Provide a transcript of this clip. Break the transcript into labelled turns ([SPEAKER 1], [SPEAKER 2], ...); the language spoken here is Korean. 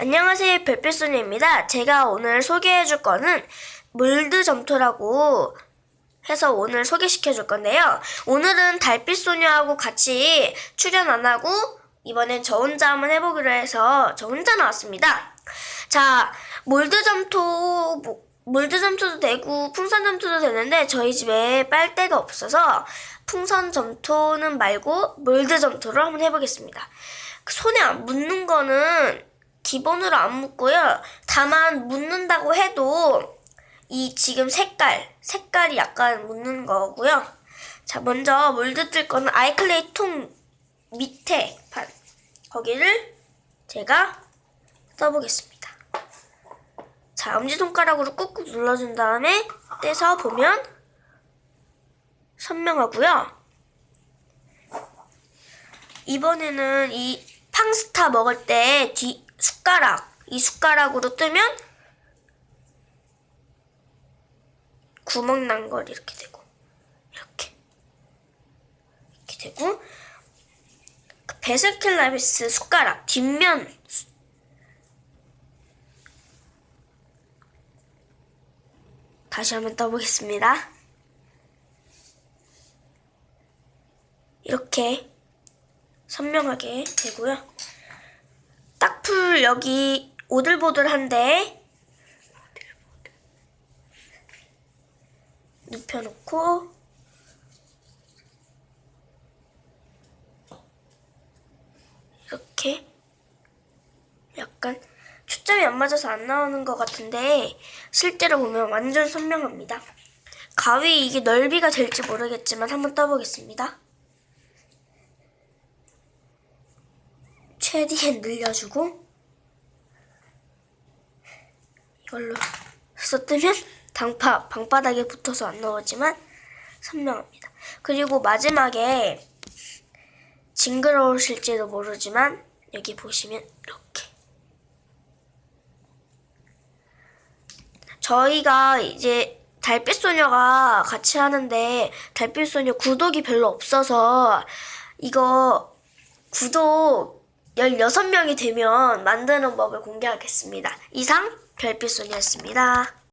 [SPEAKER 1] 안녕하세요, 별빛소녀입니다. 제가 오늘 소개해 줄 거는 물드 점토라고 해서 오늘 소개시켜 줄 건데요. 오늘은 달빛소녀하고 같이 출연 안 하고 이번엔 저 혼자 한번 해보기로 해서 저 혼자 나왔습니다. 자, 몰드 점토, 뭐, 몰드 점토도 되고 풍선 점토도 되는데 저희 집에 빨대가 없어서 풍선 점토는 말고 몰드 점토를 한번 해보겠습니다. 손에 안 묻는 거는 기본으로 안 묻고요. 다만 묻는다고 해도 이 지금 색깔, 색깔이 약간 묻는 거고요. 자, 먼저 몰드 뜰 거는 아이클레이 통 밑에 판 거기를 제가 써보겠습니다. 자, 엄지손가락으로 꾹꾹 눌러준 다음에 떼서 보면 선명하고요. 이번에는 이 팡스타 먹을 때 뒤 숟가락 이 숟가락으로 뜨면 구멍 난 걸 이렇게 되고 이렇게 이렇게 되고 그 베스킨라빈스 숟가락 뒷면 수- 다시 한번 떠보겠습니다. 이렇게 선명하게 되고요. 딱풀 여기 오들보들한데 눕혀놓고 이렇게 약간 초점이 안 맞아서 안 나오는 것 같은데 실제로 보면 완전 선명합니다. 가위 이게 넓이가 될지 모르겠지만 한번 떠보겠습니다. 최대한 늘려주고 이걸로 해서 뜨면 방파, 방바닥에 붙어서 안 나오지만 선명합니다. 그리고 마지막에 징그러우실지도 모르지만 여기 보시면 이렇게 저희가 이제 달빛소녀가 같이 하는데 달빛소녀 구독이 별로 없어서 이거 구독 16명이 되면 만드는 법을 공개하겠습니다. 이상 별빛 소녀였습니다.